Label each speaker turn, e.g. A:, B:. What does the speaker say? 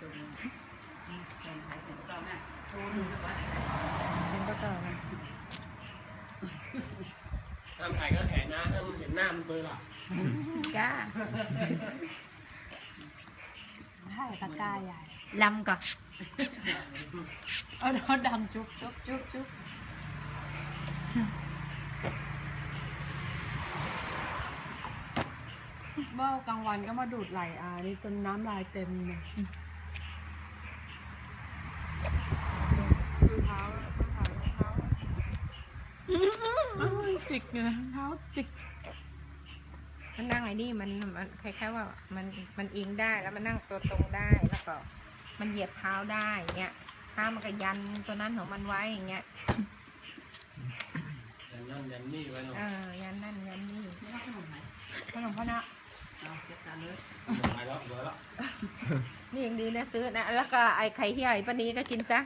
A: ตัวนึงแข่งขันถึงตอนนั้นโชว์ดูว่า
B: เป็นก็ต่อนะ
C: ห้ามถ่ายก็แขนนะห้ามเห็นหน้ามันเลยล่ะ
B: จ้า
D: ให้ตะกร้าใหญ่
B: ลำก่อน
D: เอาโดนดำจุ๊บจุ๊บจุ๊บจุ๊บเบ้ากลางวันก็มาดูดไหลอานี่จนน้ำลายเต็มเลยคือเท้าต้องถ่ายรองเท้าอ้าว จิกเลยเท้าจิก
B: มันนั่งไอ้นี่มันมันคล้ายๆว่ามันมันเองได้แล้วมันนั่งตัวตรงได้แล้วก็มันเหยียบเท้าได้อย่างเงี้ยเท้ามันก็ยันตัวนั้นของมันไว้อย่างเงี้ย
C: ยันนั่นยันนี่ไว้หน่อย
B: เออยันนั่นยันนี่
A: ไม่ต้องขนมไหม
D: ขนมพะนะ
A: เอาจัดการเลย
C: หมดไปแล้วหมดแล้ว
B: นี่ยังดีนะซื้อนะแล้วก็ไอ้ไข่เหี่ยวไอปนนี้ก็กินซะ